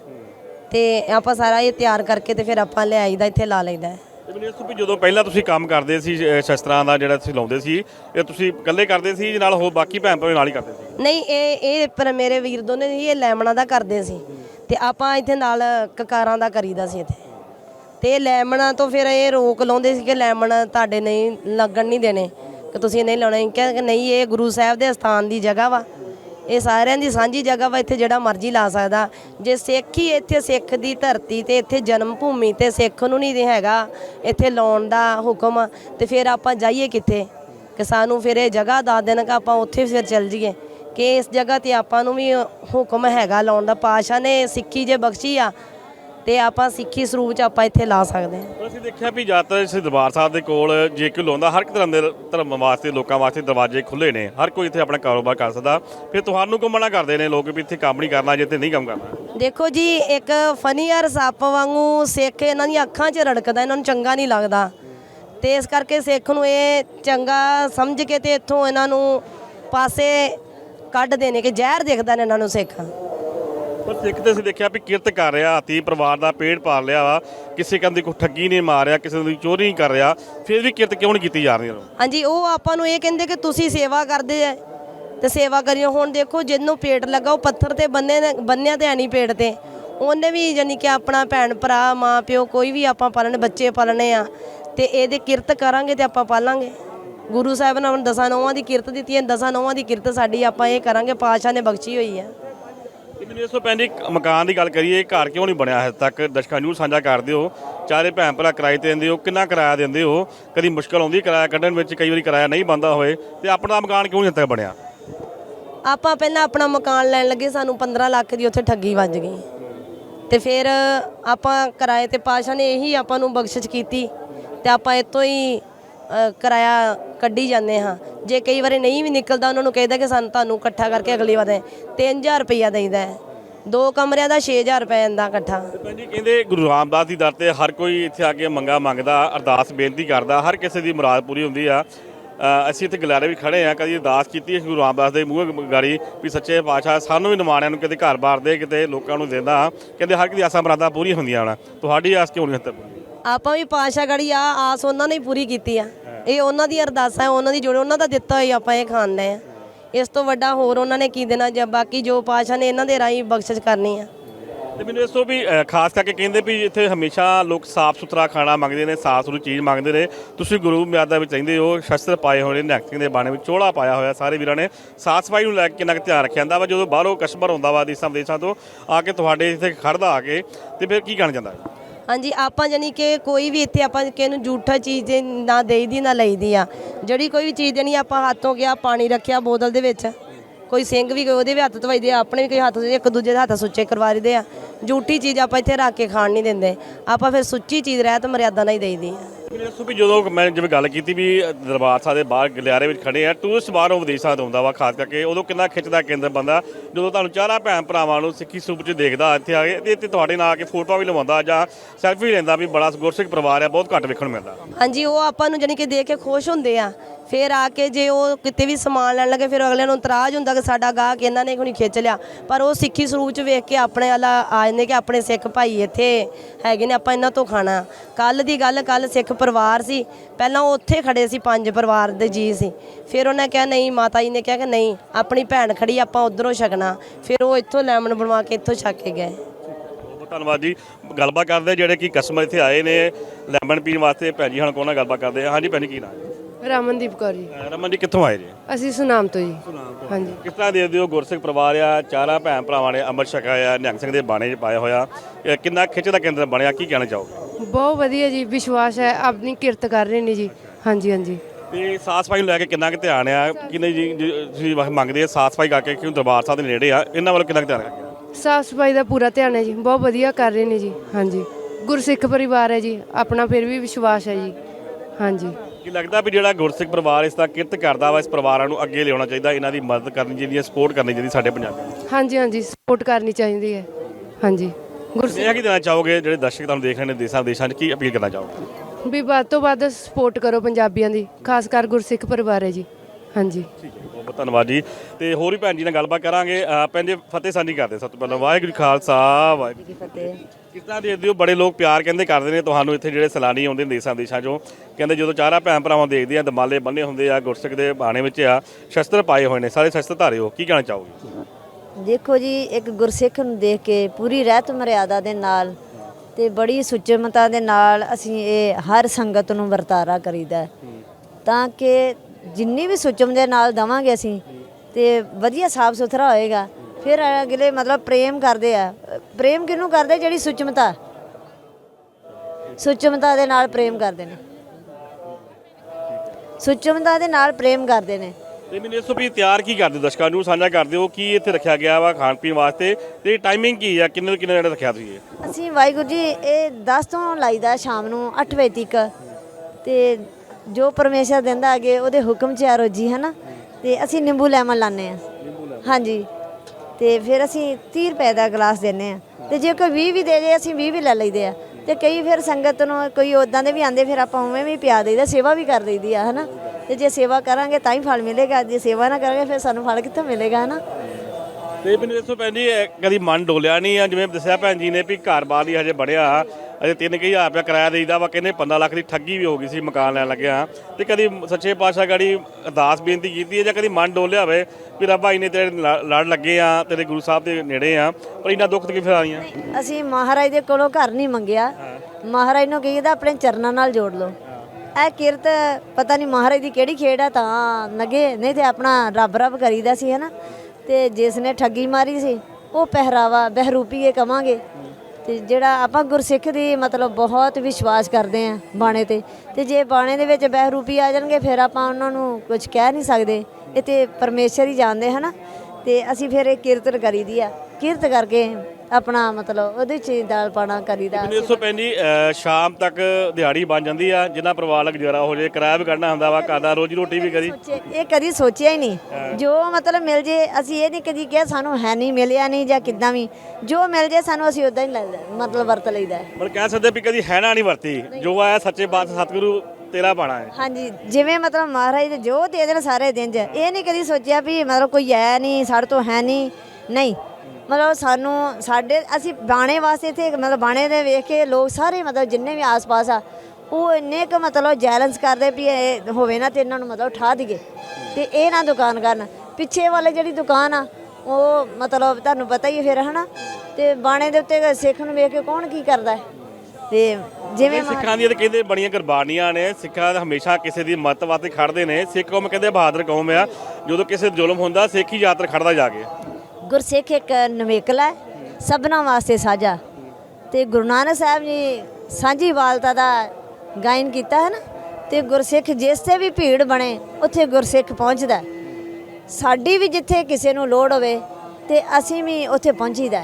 ਤੇ ਆਪਾਂ ਸਾਰਾ ਇਹ ਤਿਆਰ ਕਰਕੇ ਤੇ ਫਿਰ ਆਪਾਂ ਲੈ ਆਈਦਾ ਇੱਥੇ ਲਾ ਲਈਦਾ ਹੈ। ਇਸ ਤੋਂ ਵੀ ਜਦੋਂ ਪਹਿਲਾਂ ਤੁਸੀਂ ਕੰਮ ਕਰਦੇ ਸੀ ਸ਼ਸਤਰਾਂ ਦਾ ਜਿਹੜਾ ਤੁਸੀਂ ਲਾਉਂਦੇ ਸੀ ਇਹ ਤੁਸੀਂ ਇਕੱਲੇ ਕਰਦੇ ਸੀ ਜਾਂ ਨਾਲ ਹੋਰ ਬਾਕੀ ਭੈਣ ਭਰਾ ਨਾਲ ਹੀ ਕਰਦੇ ਸੀ? ਨਹੀਂ ਇਹ ਇਹ ਪਰ ਮੇਰੇ ਵੀਰ ਦੋਨੇ ਇਹ ਲੈਮਣਾ ਦਾ ਕਰਦੇ ਸੀ। ਤੇ ਆਪਾਂ ਇੱਥੇ ਨਾਲ ਕਕਾਰਾਂ ਦਾ ਕਰੀਦਾ ਸੀ ਇੱਥੇ। ਤੇ ਇਹ ਲੈਮਣਾ ਤੋਂ ਫਿਰ ਇਹ ਰੋਕ ਲਾਉਂਦੇ ਸੀ ਕਿ ਲੈਮਣ ਤੁਹਾਡੇ ਨਹੀਂ ਲੱਗਣ ਨਹੀਂ ਦੇਣੇ, ਕਿ ਤੁਸੀਂ ਨਹੀਂ ਲਾਉਣੇ। ਕਿਹਾ ਕਿ ਨਹੀਂ, ਇਹ ਗੁਰੂ ਸਾਹਿਬ ਦੇ ਸਥਾਨ ਦੀ ਜਗ੍ਹਾ ਵਾ। ਇਹ ਸਾਰਿਆਂ ਦੀ ਸਾਂਝੀ ਜਗ੍ਹਾ ਵਾ, ਇੱਥੇ ਜਿਹੜਾ ਮਰਜ਼ੀ ਲਾ ਸਕਦਾ। ਜੇ ਸਿੱਖ ਹੀ ਇੱਥੇ ਸਿੱਖ ਦੀ ਧਰਤੀ ਤੇ ਇੱਥੇ ਜਨਮ ਭੂਮੀ ਤੇ ਸਿੱਖ ਨੂੰ ਨਹੀਂ ਹੈਗਾ, ਇੱਥੇ ਲਾਉਣ ਦਾ ਹੁਕਮ, ਤੇ ਫਿਰ ਆਪਾਂ ਜਾਈਏ ਕਿੱਥੇ? ਕਿ ਸਾਨੂੰ ਫਿਰ ਇਹ ਜਗ੍ਹਾ ਦੱਸ ਦੇਣ ਕਿ ਆਪਾਂ ਉੱਥੇ ਫਿਰ ਚੱਲ ਜਾਈਏ। ਕਿ ਇਸ ਜਗ੍ਹਾ ਤੇ ਆਪਾਂ ਨੂੰ ਵੀ ਹੁਕਮ ਹੈਗਾ ਲਾਉਣ ਦਾ। ਪਾਸ਼ਾ ਨੇ ਸਿੱਖੀ ਜੇ ਬਖਸ਼ੀ ਆ ਤੇ ਆਪਾਂ ਸਿੱਖੀ ਸਰੂਪ ਚ ਆਪਾਂ ਇੱਥੇ ਲਾ ਸਕਦੇ ਹਾਂ। ਅਸੀਂ ਦੇਖਿਆ ਵੀ ਜ਼ਿਆਦਾਤਰ ਇਸ ਦਰਬਾਰ ਸਾਹਿਬ ਦੇ ਕੋਲ ਜੇ ਕੋਈ ਲਾਉਂਦਾ ਹਰ ਇੱਕ ਤਰ੍ਹਾਂ ਦੇ ਧਰਮ ਵਾਸਤੇ ਲੋਕਾਂ ਵਾਸਤੇ ਦਰਵਾਜ਼ੇ ਖੁੱਲੇ ਨੇ। ਹਰ ਕੋਈ ਇੱਥੇ ਆਪਣਾ ਕਾਰੋਬਾਰ ਕਰ ਸਕਦਾ। ਫਿਰ ਤੁਹਾਨੂੰ ਕਿਉਂ ਮਨਾ ਕਰਦੇ ਨੇ ਲੋਕ ਵੀ ਇੱਥੇ ਕੰਮ ਨਹੀਂ ਕਰਨਾ ਜੇ ਇੱਥੇ ਨਹੀਂ ਕੰਮ ਕਰਨਾ? ਦੇਖੋ ਜੀ ਇੱਕ ਫਨੀਅਰ ਸੱਪ ਵਾਂਗੂ ਸਿੱਖ ਇਹਨਾਂ ਦੀਆਂ ਅੱਖਾਂ 'ਚ ਰੜਕਦਾ ਇਹਨਾਂ ਨੂੰ ਚੰਗਾ ਨਹੀਂ ਲੱਗਦਾ। ਤੇ ਇਸ ਕਰਕੇ ਸਿੱਖ ਨੂੰ ਇਹ ਚੰਗਾ ਸਮਝ ਕੇ ਤੇ ਇੱਥੋਂ ਇਹਨਾਂ ਨੂੰ ਪਾਸੇ ਕੱਢਦੇ ਨੇ ਕਿ ਜ਼ਹਿਰ ਦਿਖਦਾ ਨੇ ਇਹਨਾਂ ਨੂੰ ਸਿੱਖ। ਪਰ ਸਿੱਖ ਤੇ ਅਸੀਂ ਦੇਖਿਆ ਵੀ ਕਿਰਤ ਕਰ ਰਿਹਾ ਹਾਤੀ ਪਰਿਵਾਰ ਦਾ ਪੇਟ ਪਾਲ ਲਿਆ ਵਾ ਕਿਸੇ ਕੰਦੀ ਕੋਈ ਠੱਗੀ ਨਹੀਂ ਮਾਰਿਆ ਕਿਸੇ ਦੀ ਚੋਰੀ ਨਹੀਂ ਕਰ ਰਿਹਾ ਫਿਰ ਵੀ ਕਿਰਤ ਕਿਉਂ ਨਹੀਂ ਕੀਤੀ ਜਾ ਰਹੀ ਹਾਂਜੀ ਉਹ ਆਪਾਂ ਨੂੰ ਇਹ ਕਹਿੰਦੇ ਕਿ ਤੁਸੀਂ ਸੇਵਾ ਕਰਦੇ ਐ ਤੇ ਸੇਵਾ ਕਰਿਓ। ਹੁਣ ਦੇਖੋ ਜਿਹਨੂੰ ਪੇਟ ਲੱਗਾ ਉਹ ਪੱਥਰ ਤੇ ਬੰਨੇ ਬੰਨਿਆ ਤੇ ਨਹੀਂ ਪੇਟ ਤੇ। ਉਹਨੇ ਵੀ ਜਾਨੀ ਕਿ ਆਪਣਾ ਭੈਣ ਭਰਾ ਮਾਂ ਪਿਓ ਕੋਈ ਵੀ ਆਪਾਂ ਪਾਲਣੇ ਬੱਚੇ ਪਾਲਣੇ ਆ ਤੇ ਇਹਦੇ ਕਿਰਤ ਕਰਾਂਗੇ ਤੇ ਆਪਾਂ ਪਾਲਾਂਗੇ। ਗੁਰੂ ਸਾਹਿਬ ਨੇ ਹੁਣ ਦਸਾਂ ਨੌਵਾਂ ਦੀ ਕਿਰਤ ਦਿੱਤੀ ਹੈ ਦਸਾਂ ਨੌਵਾਂ ਦੀ ਕਿਰਤ ਸਾਡੀ ਆਪਾਂ ਇਹ ਕਰਾਂਗੇ ਪਾਤਸ਼ਾਹ ਨੇ ਬਖਸ਼ੀ ਹੋਈ ਹੈ। ਮੈਨੂੰ ਇਸ ਤੋਂ ਇੱਕ ਮਕਾਨ ਦੀ ਗੱਲ ਕਰੀਏ ਘਰ ਕਿਉਂ ਨਹੀਂ ਬਣਿਆ ਹਜੇ ਤੱਕ? ਦਰਸ਼ਕਾਂ ਨੂੰ ਸਾਂਝਾ ਕਰਦੇ ਹੋ ਚਾਰੇ ਭੈਣ ਭਰਾ ਕਿਰਾਏ ਤੇ ਦਿੰਦੇ ਹੋ ਕਿੰਨਾ ਕਿਰਾਇਆ ਦਿੰਦੇ ਹੋ? ਕਦੀ ਮੁਸ਼ਕਲ ਆਉਂਦੀ ਕਿਰਾਇਆ ਕੱਢਣ ਵਿੱਚ ਕਈ ਵਾਰੀ ਕਿਰਾਇਆ ਨਹੀਂ ਬੰਦਾ ਹੋਏ। ਤੇ ਆਪਣਾ ਮਕਾਨ ਕਿਉਂ ਨਹੀਂ ਹਜੇ ਤੱਕ ਬਣਿਆ? ਆਪਾਂ ਪਹਿਲਾਂ ਆਪਣਾ ਮਕਾਨ ਲੈਣ ਲੱਗੇ ਸਾਨੂੰ 15 ਲੱਖ ਦੀ ਉੱਥੇ ਠੱਗੀ ਵੱਜ ਗਈ। ਤੇ ਫਿਰ ਆਪਾਂ ਕਿਰਾਏ ਤੇ ਪਾਸ਼ਾ ਨੇ ਇਹੀ ਆਪਾਂ ਨੂੰ ਬਖਸ਼ਿਸ਼ ਕੀਤੀ। ਤੇ ਆਪਾਂ ਇੱਥੋਂ ਹੀ ਕਿਰਾਇਆ ਕੱਢੀ ਜਾਂਦੇ ਹਾਂ। ਜੇ ਕਈ ਵਾਰੀ ਨਹੀਂ ਵੀ ਨਿਕਲਦਾ ਉਹਨਾਂ ਨੂੰ ਕਹਿੰਦਾ ਕਿ ਸਾਨੂੰ ਤੁਹਾਨੂੰ ਇਕੱਠਾ ਕਰਕੇ ਅਗਲੀ ਵਾਰ 3000 ਰੁਪਈਆ ਦੇਈਦਾ ਦੋ ਕਮਰਿਆਂ ਦਾ 6000 ਰੁਪਏ ਦਾ ਇਕੱਠਾ। ਜੀ ਕਹਿੰਦੇ ਗੁਰੂ ਰਾਮਦਾਸ ਦੀ ਦਰ ਤੇ ਹਰ ਕੋਈ ਇੱਥੇ ਆ ਕੇ ਮੰਗਾ ਮੰਗਦਾ ਅਰਦਾਸ ਬੇਨਤੀ ਕਰਦਾ ਹਰ ਕਿਸੇ ਦੀ ਮੁਰਾਦ ਪੂਰੀ ਹੁੰਦੀ ਆ। ਅਸੀਂ ਇੱਥੇ ਗਲਾਰੇ ਵੀ ਖੜੇ ਆ ਕਦੀ ਅਰਦਾਸ ਕੀਤੀ ਗੁਰੂ ਰਾਮਦਾਸ ਦੇ ਮੂੰਹ ਗਾੜੀ ਵੀ ਸੱਚੇ ਪਾਤਸ਼ਾਹ ਸਾਨੂੰ ਵੀ ਨਿਮਾਣਿਆਂ ਨੂੰ ਕਿਤੇ ਘਰ-ਬਾਰ ਦੇ ਕਿਤੇ ਲੋਕਾਂ ਨੂੰ ਦਿੰਦਾ। ਕਹਿੰਦੇ ਹਰ ਦੀ ਆਸਾਂ ਮੁਰਾਦਾਂ ਪੂਰੀਆਂ ਹੁੰਦੀਆਂ ਹਨ। ਤੁਹਾਡੀ ਆਸ ਕਿਉਂ ਨਹੀਂ ਹੱਤ ਪੂਰੀ ਆਪਾਂ ਵੀ ਪਾਸ਼ਾ ਗੜੀ ਆ ਆਸ ਉਹਨਾਂ ਨੇ ਪੂਰੀ ਕੀਤੀ ਆ। ਇਹ ਉਹਨਾਂ ਦੀ ਅਰਦਾਸਾਂ ਹੈ ਉਹਨਾਂ ਦੀ ਜੋੜੇ ਉਹਨਾਂ ਦਾ ਦਿੱਤਾ ਹੋਈ ਆਪਾਂ ਇਹ ਖਾਂਦੇ ਆ। ਇਸ ਤੋਂ ਵੱਡਾ ਹੋਰ ਉਹਨਾਂ ਨੇ ਕੀ ਦੇਣਾ ਜਾਂ ਬਾਕੀ ਜੋ ਪਾਸ਼ਾ ਨੇ ਇਹਨਾਂ ਦੇ ਰਾਹੀਂ ਬਖਸ਼ਿਸ਼ ਕਰਨੀ ਆ। ਤੇ ਮੈਨੂੰ ਇਸ ਤੋਂ ਵੀ ਅ, ਖਾਸ ਕਰਕੇ ਕਹਿੰਦੇ ਵੀ ਇੱਥੇ ਹਮੇਸ਼ਾ ਲੋਕ ਸਾਫ਼ ਸੁਥਰਾ ਖਾਣਾ ਮੰਗਦੇ ਨੇ ਸਾਫ਼ ਸੁਥਰੀ ਚੀਜ਼ ਮੰਗਦੇ ਨੇ। ਤੁਸੀਂ ਗੁਰੂ ਮਿਆਦਾ ਵਿੱਚ ਰਹਿੰਦੇ ਹੋ ਸ਼ਸਤਰ ਪਾਏ ਹੋਏ ਨੇ ਨੈਕ ਦੇ ਬਾਣੇ ਵਿੱਚ ਚੋਲਾ ਪਾਇਆ ਹੋਇਆ ਸਾਰੇ ਵੀਰਾਂ ਨੇ ਸਾਫ਼ ਸਫ਼ਾਈ ਨੂੰ ਲੈ ਕੇ ਕਿੰਨਾ ਕੁ ਧਿਆਨ ਰੱਖਿਆ ਜਾਂਦਾ ਵਾ ਜਦੋਂ ਬਾਹਰੋਂ ਕਸਟਮਰ ਹੁੰਦਾ ਵਾ ਦੇਸਾਂ ਵਿਦੇਸ਼ਾਂ ਤੋਂ ਆ ਕੇ ਤੁਹਾਡੇ ਇੱਥੇ ਖੜਦਾ ਆ ਕੇ ਤੇ ਫਿਰ ਕੀ ਕਹਿਣਾ ਚਾਹੁੰਦਾ? ਹਾਂਜੀ, ਆਪਾਂ ਜਾਨੀ ਕਿ ਕੋਈ ਵੀ ਇੱਥੇ ਆਪਾਂ ਕਿਸੇ ਨੂੰ ਝੂਠਾ ਚੀਜ਼ ਦੇ ਨਾ ਦੇਈਦੀ ਨਾ ਲਈਦੀ ਆ। ਜਿਹੜੀ ਕੋਈ ਵੀ ਚੀਜ਼ ਦੇਣੀ ਆਪਾਂ ਹੱਥੋਂ ਗਿਆ, ਪਾਣੀ ਰੱਖਿਆ ਬੋਤਲ ਦੇ ਵਿੱਚ। ਕੋਈ ਸਿੰਘ ਵੀ ਕੋਈ ਉਹਦੇ ਵੀ ਹੱਥ ਧਵਾਈਦੇ ਆ, ਆਪਣੇ ਵੀ ਕੋਈ ਹੱਥ ਇੱਕ ਦੂਜੇ ਦੇ ਹੱਥ ਸੁੱਚੇ ਕਰਵਾ ਦਿੰਦੇ ਆ। ਝੂਠੀ ਚੀਜ਼ ਆਪਾਂ ਇੱਥੇ ਰੱਖ ਕੇ ਖਾਣ ਨਹੀਂ ਦਿੰਦੇ। ਆਪਾਂ ਫਿਰ ਸੁੱਚੀ ਚੀਜ਼ ਰਹਿਤ ਮਰਿਆਦਾ ਨਾਲ ਹੀ ਦੇਈਦੀ ਆ। ਮੇਰੇ ਸੁਪੀ ਜਦੋਂ ਮੈਂ ਜਿਵੇਂ ਗੱਲ ਕੀਤੀ ਵੀ ਦਰਬਾਰ ਸਾਹਿਬ ਦੇ ਬਾਹਰ ਗਲਿਆਰੇ ਵਿੱਚ ਖੜੇ ਆ ਟੂਰਿਸਟ ਬਾਹਰੋਂ ਵਿਦੇਸ਼ਾਂ ਤੋਂ ਆਉਂਦਾ ਵਾ, ਖਾਸ ਕਰਕੇ ਉਦੋਂ ਕਿੰਨਾ ਖਿੱਚਦਾ ਕੇਂਦਰ ਬੰਦਾ, ਜਦੋਂ ਤੁਹਾਨੂੰ ਚਾਰਾਂ ਭੈਣ ਭਰਾਵਾਂ ਨੂੰ ਸਿੱਖੀ ਸੂਪ 'ਚ ਦੇਖਦਾ ਇੱਥੇ ਆ ਕੇ, ਤੇ ਤੁਹਾਡੇ ਨਾਲ ਆ ਕੇ ਫੋਟੋਆਂ ਵੀ ਲਵਾਉਂਦਾ ਜਾਂ ਸੈਲਫੀ ਲੈਂਦਾ ਵੀ ਬੜਾ ਗੁਰਸਿੱਖ ਪਰਿਵਾਰ ਆ, ਬਹੁਤ ਘੱਟ ਵੇਖਣ ਨੂੰ ਮਿਲਦਾ। ਹਾਂਜੀ, ਉਹ ਆਪਾਂ ਨੂੰ ਜਾਣੀ ਕਿ ਦੇਖ ਕੇ ਖੁਸ਼ ਹੁੰਦੇ ਆ। ਫਿਰ ਆ ਕੇ ਜੇ ਉਹ ਕਿਤੇ ਵੀ ਸਮਾਨ ਲੈਣ ਲੱਗੇ, ਫਿਰ ਅਗਲਿਆਂ ਨੂੰ ਇਤਰਾਜ਼ ਹੁੰਦਾ ਕਿ ਸਾਡਾ ਗਾਹਕ ਇਹਨਾਂ ਨੇ ਕੋਈ ਖਿੱਚ ਲਿਆ। ਪਰ ਉਹ ਸਿੱਖੀ ਸਰੂਪ ਚ ਵੇਖ ਕੇ ਆਪਣੇ ਵਾਲਾ ਆ ਜਾਂਦੇ ਕਿ ਆਪਣੇ ਸਿੱਖ ਭਾਈ ਇੱਥੇ ਹੈਗੇ ਨੇ, ਆਪਾਂ ਇਹਨਾਂ ਤੋਂ ਖਾਣਾ। ਕੱਲ ਦੀ ਗੱਲ, ਕੱਲ ਸਿੱਖ ਪਰਿਵਾਰ ਸੀ। ਪਹਿਲਾਂ ਉਹ ਉੱਥੇ ਖੜੇ ਸੀ, ਪੰਜ ਪਰਿਵਾਰ ਦੇ ਜੀ ਸੀ। ਫਿਰ ਉਹਨੇ ਕਿਹਾ, ਨਹੀਂ, ਮਾਤਾ ਜੀ ਨੇ ਕਿਹਾ ਕਿ ਨਹੀਂ, ਆਪਣੀ ਭੈਣ ਖੜੀ ਆਪਾਂ ਉਧਰੋਂ ਛਕਣਾ। ਫਿਰ ਉਹ ਇੱਥੋਂ ਲੈਮਨ ਬਣਵਾ ਕੇ ਇੱਥੋਂ ਛਕ ਕੇ ਗਏ। ਧੰਨਵਾਦ ਜੀ। ਗੱਲਬਾਤ ਕਰਦੇ ਜਿਹੜੇ ਕਿ ਕਸਟਮਰ ਇੱਥੇ ਆਏ ਨੇ, ਲੈਮਨ ਪੀਣ ਵਾਸਤੇ। ਭੈਣ ਜੀ ਹਣ ਕੋਲ ਨਾਲ ਗੱਲਬਾਤ ਕਰਦੇ ਆ? ਹਾਂਜੀ, ਭੈਣ ਜੀ, ਕੀ ਨਾਮ ਹੈ? ਰਮਨਦੀਪ ਕੌਰ ਜੀ। ਅਹ ਰਮਨ ਜੀ ਕਿੱਥੋਂ ਆਏ ਜੀ? ਅਸੀਂ ਸੁਨਾਮ ਤੋਂ ਜੀ। ਹਾਂਜੀ। ਕਿਸ ਤਰ੍ਹਾਂ ਦੇ ਦਿਓ ਗੁਰਸਿੱਖ ਪਰਿਵਾਰ ਆ ਚਾਰਾਂ ਭੈਣ ਭਰਾਵਾਂ ਨੇ ਅੰਮ੍ਰਿਤ ਛਕਾਇਆ ਨਿਹੰਗ ਸਿੰਘ ਦੇ ਬਾਣੇ 'ਚ ਪਾਇਆ ਹੋਇਆ ਇਹ ਕਿੰਨਾ ਖਿੱਚ ਦਾ ਕੇਂਦਰ ਬਣਿਆ ਕੀ ਕਹਿਣਾ ਚਾਹੋਗੇ? ਬਹੁਤ ਵਧੀਆ ਜੀ ਵਿਸ਼ਵਾਸ ਹੈ ਆਪਣੀ ਕਿਰਤ ਕਰ ਰਹੇ ਨੇ ਜੀ। ਹਾਂਜੀ ਹਾਂਜੀ। ਤੇ ਸਾਫ਼ ਸਫ਼ਾਈ ਨੂੰ ਲੈ ਕੇ ਕਿੰਨਾ ਕੁ ਧਿਆਨ ਆ? ਕਿੰਨੇ ਜੀ ਜੀ ਤੁਸੀਂ ਮੰਗਦੇ ਆ ਸਾਫ਼ ਸਫ਼ਾਈ ਕਰਕੇ ਕਿਉਂ ਦਰਬਾਰ ਸਾਹਿਬ ਦੇ ਨੇੜੇ ਆ? ਇਹਨਾਂ ਵੱਲ ਕਿੰਨਾ ਕੁ ਧਿਆਨ ਰੱਖਿਆ? ਸਾਫ਼ ਸਫ਼ਾਈ ਦਾ ਪੂਰਾ ਧਿਆਨ ਹੈ ਜੀ ਬਹੁਤ ਵਧੀਆ ਕਰ ਰਹੇ ਨੇ ਜੀ। ਹਾਂਜੀ। ਗੁਰਸਿੱਖ ਪਰਿਵਾਰ ਹੈ ਜੀ ਆਪਣਾ ਫਿਰ ਵੀ ਵਿਸ਼ਵਾਸ ਹੈ ਜੀ। ਹਾਂਜੀ। ਕੀ ਲੱਗਦਾ ਵੀ ਜਿਹੜਾ ਗੁਰਸਿੱਖ ਪਰਿਵਾਰ ਇਸ ਦਾ ਕਿਰਤ ਕਰਦਾ ਵਾ ਇਸ ਪਰਿਵਾਰਾਂ ਨੂੰ ਅੱਗੇ ਲਿਆਉਣਾ ਚਾਹੀਦਾ ਇਹਨਾਂ ਦੀ ਮਦਦ ਕਰਨੀ ਚਾਹੀਦੀ ਹੈ ਸਪੋਰਟ ਕਰਨੀ ਚਾਹੀਦੀ ਸਾਡੇ ਪੰਜਾਬੀਆਂ ਨੂੰ ਹਾਂਜੀ ਹਾਂਜੀ ਸਪੋਰਟ ਕਰਨੀ ਚਾਹੀਦੀ ਹੈ। ਹਾਂਜੀ। ਗੁਰਸਿੱਖ ਇਹ ਕੀ ਦੇਣਾ ਚਾਹੋਗੇ ਜਿਹੜੇ ਦਰਸ਼ਕ ਤੁਹਾਨੂੰ ਦੇਖ ਰਹੇ ਨੇ ਦੇਸ਼ਾਂ ਵਿਦੇਸ਼ਾਂ 'ਚ ਕੀ ਅਪੀਲ ਕਰਨਾ ਚਾਹੋਗੇ? ਵੀ ਵੱਧ ਤੋਂ ਵੱਧ ਸਪੋਰਟ ਕਰੋ ਪੰਜਾਬੀਆਂ ਦੀ ਖਾਸ ਕਰ ਗੁਰਸਿੱਖ ਪਰਿਵਾਰ ਹੈ ਜੀ। ਹਾਂਜੀ। ਠੀਕ ਹੈ ਬਹੁਤ ਬਹੁਤ ਧੰਨਵਾਦ ਜੀ। ਤੇ ਹੋਰ ਵੀ ਭੈਣ ਜੀ ਨਾਲ ਗੱਲਬਾਤ ਕਰਾਂਗੇ। ਅਹ ਭੈਣ ਜੀ ਫਤਿਹ ਸਾਂਝੀ ਕਰਦੇ ਸਭ ਤੋਂ ਪਹਿਲਾਂ। ਵਾਹਿਗੁਰੂ ਜੀ ਖਾਲਸਾ ਵਾਹਿਗੁਰੂ ਜੀ ਫਤਿਹ। ਕਿਸ ਤਰ੍ਹਾਂ ਦੇਖਦੇ ਹੋ? ਬੜੇ ਲੋਕ ਪਿਆਰ ਕਹਿੰਦੇ ਕਰਦੇ ਨੇ ਤੁਹਾਨੂੰ ਇੱਥੇ ਜਿਹੜੇ ਸੈਲਾਨੀ ਆਉਂਦੇ ਨੇ ਦੇਸ਼ਾਂ ਦੇਸ਼ਾਂ ਚੋਂ। ਕਹਿੰਦੇ ਜਦੋਂ ਚਾਰਾ ਭੈਣ ਭਰਾਵਾਂ ਦੇਖਦੇ ਆ ਦਮਾਲੇ ਬੰਨੇ ਹੁੰਦੇ ਆ ਗੁਰਸਿੱਖ ਦੇ ਬਾਣੇ ਵਿੱਚ ਆ ਸ਼ਸਤਰ ਪਾਏ ਹੋਏ ਨੇ। ਸਾਰੇ ਸ਼ਸਤਰ ਧਾਰੇ ਹੋ ਕੀ ਕਹਿਣਾ ਚਾਹੋਗੇ? ਦੇਖੋ ਜੀ ਇੱਕ ਗੁਰਸਿੱਖ ਨੂੰ ਦੇਖ ਕੇ ਪੂਰੀ ਰਹਿਤ ਮਰਿਆਦਾ ਦੇ ਨਾਲ ਤੇ ਬੜੀ ਸੁਚਮਤਾ ਦੇ ਨਾਲ ਅਸੀਂ ਇਹ ਹਰ ਸੰਗਤ ਨੂੰ ਵਰਤਾਰਾ ਕਰੀਦਾ ਹੈ। ਤਾਂ ਕਿ ਜਿੰਨੀ ਵੀ ਸੁਚਮ ਦੇ ਨਾਲ ਦਵਾਂਗੇ ਅਸੀਂ ਤੇ ਵਧੀਆ ਸਾਫ਼ ਸੁਥਰਾ ਹੋਏਗਾ। ਫਿਰ ਅਗਲੇ ਮਤਲਬ ਪ੍ਰੇਮ ਕਰਦੇ ਆ। ਪ੍ਰੇਮ ਕਿਹਨੂੰ ਕਰਦੇ? ਜਿਹੜੀ ਸੁਚਮਤਾ। ਸੁਚਮਤਾ ਦੇ ਨਾਲ ਪ੍ਰੇਮ ਕਰਦੇ ਨੇ। ਸੁਚਮਤਾ ਦੇ ਨਾਲ ਪ੍ਰੇਮ ਕਰਦੇ ਨੇ। ਤੇ ਮੈਨੂੰ ਇਸ ਤੋਂ ਵੀ ਤਿਆਰ ਕੀ ਕਰਦੇ ਦਰਸ਼ਕਾਂ ਨੂੰ? ਸਾਂਝਾ ਕਰਦੇ ਹੋ ਕੀ ਇੱਥੇ ਰੱਖਿਆ ਗਿਆ ਵਾ ਖਾਣ ਪੀਣ ਵਾਸਤੇ। ਤੇ ਟਾਈਮਿੰਗ ਕੀ ਆ? ਕਿੰਨੇ ਕਿੰਨੇ ਜਿਹੜਾ ਰੱਖਿਆ ਤੁਸੀਂ ਅਸੀਂ ਵਾਹਿਗੁਰੂ ਜੀ ਇਹ 10 ਤੋਂ ਲਾਈਦਾ ਸ਼ਾਮ ਨੂੰ 8 ਵਜੇ ਤੱਕ। ਤੇ ਜੋ ਪਰਮੇਸ਼ਰ ਦਿੰਦਾ ਅਗੇ ਉਹਦੇ ਹੁਕਮ 'ਚ ਆ ਰੋਜੀ ਹੈ ਨਾ ਤੇ ਅਸੀਂ ਨਿੰਬੂ ਲੈਮਨ ਲਾਣੇ ਆ ਹਾਂਜੀ। ਤੇ ਫਿਰ ਅਸੀਂ 30 ਰੁਪਏ ਦਾ ਗਲਾਸ ਦਿੰਨੇ ਆ ਤੇ ਜੇ ਕੋਈ 20 ਵੀ ਦੇ ਜੇ ਅਸੀਂ 20 ਵੀ ਲੈ ਲਈਦੇ ਆ। ਤੇ ਕਈ ਫਿਰ ਸੰਗਤ ਨੂੰ ਕੋਈ ਉਦਾਂ ਦੇ ਵੀ ਆਂਦੇ ਫਿਰ ਆਪਾਂ ਉਵੇਂ ਵੀ ਪਿਆ ਦੇਈਦਾ ਸੇਵਾ ਵੀ ਕਰ ਦਈਦੀ ਆ ਹਨਾ? ਤੇ ਜੇ ਸੇਵਾ ਕਰਾਂਗੇ ਤਾਂ ਹੀ ਫਲ ਮਿਲੇਗਾ। ਜੇ ਸੇਵਾ ਨਾ ਕਰਾਂਗੇ ਫਿਰ ਸਾਨੂੰ ਫਲ ਕਿੱਥੋਂ ਮਿਲੇਗਾ ਹਨਾ? ਤੇ ਮੈਨੂੰ ਦੱਸੋ ਭੈਣ ਜੀ, ਇਹ ਕਦੀ ਮਨ ਡੋਲਿਆ ਨਹੀਂ ਆ? ਜਿਵੇਂ ਦੱਸਿਆ ਭੈਣ ਜੀ ਨੇ ਵੀ ਘਰ ਬਾਰ ਹੀ ਹਜੇ ਬੜਿਆ ਅਜੇ 3000 ਰੁਪਇਆ ਕਿਰਾਇਆ ਦੇਈਦਾ ਵਾ, ਕਹਿੰਦੇ 15 ਲੱਖ ਦੀ ਠੱਗੀ ਵੀ ਹੋ ਗਈ ਸੀ ਮਕਾਨ ਲੈਣ ਲੱਗਿਆ। ਤੇ ਕਦੀ ਸੱਚੇ ਪਾਤਸ਼ਾਹ ਗਾੜੀ ਅਰਦਾਸ ਬੇਨਤੀ ਕੀਤੀ ਹੈ ਜਾਂ ਕਦੀ ਮਨ ਡੋਲਿਆ ਹੋਵੇ ਵੀ ਰੱਬਾ ਇਹਨੇ ਤੇਰੇ ਲ- ਲੜ ਲੱਗੇ ਆ, ਤੇਰੇ ਗੁਰੂ ਸਾਹਿਬ ਦੇ ਨੇੜੇ ਆ, ਪਰ ਇੰਨਾ ਦੁੱਖ ਤਕਲੀਫਾਂ ਆਈਆਂ ਅਸੀਂ ਮਹਾਰਾਜ ਦੇ ਕੋਲੋਂ ਘਰ ਨਹੀਂ ਮੰਗਿਆ। ਮਹਾਰਾਜ ਨੂੰ ਕਹੀਦਾ ਆਪਣੇ ਚਰਨਾਂ ਨਾਲ ਜੋੜ ਲਓ। ਇਹ ਕਿਰਤ ਪਤਾ ਨਹੀਂ ਮਹਾਰਾਜ ਦੀ ਕਿਹੜੀ ਖੇਡ ਆ, ਤਾਂ ਨਗੇ, ਨਹੀਂ ਤੇ ਆਪਣਾ ਰੱਬ ਰੱਬ ਕਰੀਦਾ ਸੀ ਹਨਾ ਤੇ ਜਿਸ ਨੇ ਠੱਗੀ ਮਾਰੀ ਸੀ, ਉਹ ਪਹਿਰਾਵਾ ਬਹਿਰੂਪੀਏ ਕਵਾਂਗੇ। ਤੇ ਜਿਹੜਾ ਆਪਾਂ ਗੁਰਸਿੱਖ ਦੀ ਮਤਲਬ ਬਹੁਤ ਵਿਸ਼ਵਾਸ ਕਰਦੇ ਆ ਬਾਣੇ ਤੇ ਤੇ ਜੇ ਬਾਣੇ ਦੇ ਵਿੱਚ ਬਹਿਰੂਪੀ ਆ ਜਾਣਗੇ, ਫਿਰ ਆਪਾਂ ਉਹਨਾਂ ਨੂੰ ਕੁਝ ਕਹਿ ਨਹੀਂ ਸਕਦੇ। ਇਹ ਤੇ ਪਰਮੇਸ਼ਰ ਹੀ ਜਾਣਦੇ, ਹਨਾ? ਤੇ ਅਸੀਂ ਫਿਰ ਇਹ ਕੀਰਤਨ ਕਰੀਦੀ ਆ। ਕੀਰਤ ਕਰਕੇ ਆਪਣਾ ਮਤਲਬ ਉਹਦੇ ਚ ਦਾਲ ਪਾਣਾ ਕਰੀਦਾ ਮੈਨੂੰ ਤੋਂ ਭੈਣ ਜੀ ਅਹ ਸ਼ਾਮ ਤੱਕ ਦਿਹਾੜੀ ਬਣ ਜਾਂਦੀ ਆ ਜਿੰਨਾ ਪਰਿਵਾਰ ਦਾ ਗੁਜ਼ਾਰਾ ਹੋ ਜੇ ਕਿਰਾਇਆ ਵੀ ਕੱਢਣਾ ਹੁੰਦਾ ਵਾ ਘਰ ਦਾ ਰੋਜੀ ਰੋਟੀ ਵੀ ਕਰੀ। ਸੋਚੇ ਇਹ ਕਦੀ ਸੋਚਿਆ ਹੀ ਨਹੀਂ। ਜੋ ਮਤਲਬ ਮਿਲ ਜੇ ਅਸੀਂ ਇਹ ਨਹੀਂ ਕਦੀ ਕਿਹਾ ਸਾਨੂੰ ਹੈ ਨਹੀਂ ਮਿਲਿਆ ਨਹੀਂ ਜਾਂ ਕਿੱਦਾਂ ਵੀ। ਜੋ ਮਿਲ ਜੇ ਸਾਨੂੰ ਅਸੀਂ ਉਦਾਂ ਹੀ ਲੈ ਲੈ ਮਤਲਬ ਵਰਤ ਲਈਦਾ ਹੈ। ਪਰ ਕਹਿ ਸਕਦੇ ਵੀ ਕਦੀ ਹੈ ਨਾ ਨਹੀਂ ਵਰਤੀ। ਜੋ ਆਇਆ ਸੱਚੇ ਬਾਦਸ਼ਾਹ ਸਤਿਗੁਰੂ ਤੇਰਾ ਬਾਣਾ ਹੈ। ਹਾਂਜੀ ਜਿਵੇਂ ਮਤਲਬ ਮਹਾਰਾਜ ਦੇ ਜੋ ਦੇ ਦੇਣ ਸਾਰੇ ਦਿਨ ਚ। ਇਹ ਨਹੀਂ ਕਦੀ ਸੋਚਿਆ ਵੀ ਮਤਲਬ ਕੋਈ ਹੈ ਨਹੀਂ ਸਾਡੇ ਤੋਂ ਹੈ ਨਹੀਂ। ਨਹੀਂ ਮਤਲਬ ਸਾਨੂੰ ਸਾਡੇ ਅਸੀਂ ਬਾਣੇ ਵਾਸਤੇ ਇੱਥੇ ਮਤਲਬ ਬਾਣੇ ਦੇ ਵੇਖ ਕੇ ਲੋਕ ਸਾਰੇ ਮਤਲਬ ਜਿੰਨੇ ਵੀ ਆਸ-ਪਾਸ ਆ ਉਹ ਇੰਨੇ ਕੁ ਮਤਲਬ ਜੈਲੈਂਸ ਕਰਦੇ ਵੀ ਇਹ ਹੋਵੇ ਨਾ ਤੇ ਇਹਨਾਂ ਨੂੰ ਮਤਲਬ ਠਾ ਦਈਏ। ਤੇ ਇਹ ਨਾ ਦੁਕਾਨ ਕਰਨ। ਪਿੱਛੇ ਵਾਲੇ ਜਿਹੜੀ ਦੁਕਾਨ ਆ ਉਹ ਮਤਲਬ ਤੁਹਾਨੂੰ ਪਤਾ ਹੀ ਹੈ ਫਿਰ ਹਨਾ? ਤੇ ਬਾਣੇ ਦੇ ਉੱਤੇ ਸਿੱਖ ਨੂੰ ਵੇਖ ਕੇ ਕੌਣ ਕੀ ਕਰਦਾ ਹੈ? ਤੇ ਜਿਵੇਂ ਸਿੱਖਾਂ ਦੀਆਂ ਤਾਂ ਕਹਿੰਦੇ ਬੜੀਆਂ ਕੁਰਬਾਨੀਆਂ ਨੇ। ਸਿੱਖਾਂ ਹਮੇਸ਼ਾ ਕਿਸੇ ਦੀ ਮੱਤ ਵਾਸਤੇ ਖੜਦੇ ਨੇ। ਸਿੱਖ ਕੌਮ ਕਹਿੰਦੇ ਬਹਾਦਰ ਕੌਮ ਆ। ਜਦੋਂ ਕਿਸੇ ਜ਼ੁਲਮ ਹੁੰਦਾ ਸਿੱਖ ਹੀ ਯਾਤਰ ਖੜਦਾ ਜਾ ਕੇ। ਗੁਰਸਿੱਖ ਇੱਕ ਨਵੇਕਲਾ ਹੈ, ਸਭਨਾ ਵਾਸਤੇ ਸਾਝਾ। ਤੇ ਗੁਰੂ ਨਾਨਕ ਸਾਹਿਬ ਜੀ ਸਾਂਝੀ ਵਾਲਤਾ ਦਾ ਗਾਇਨ ਕੀਤਾ ਹੈ ਨਾ, ਤੇ ਗੁਰਸਿੱਖ ਜਿਸ ਤੇ ਵੀ ਭੀੜ ਬਣੇ, ਉੱਥੇ ਗੁਰਸਿੱਖ ਪਹੁੰਚਦਾ ਸਾਡੀ ਵੀ ਜਿੱਥੇ ਕਿਸੇ ਨੂੰ ਲੋੜ ਹੋਵੇ, ਤੇ ਅਸੀਂ ਵੀ ਉੱਥੇ ਪਹੁੰਚੀਦਾ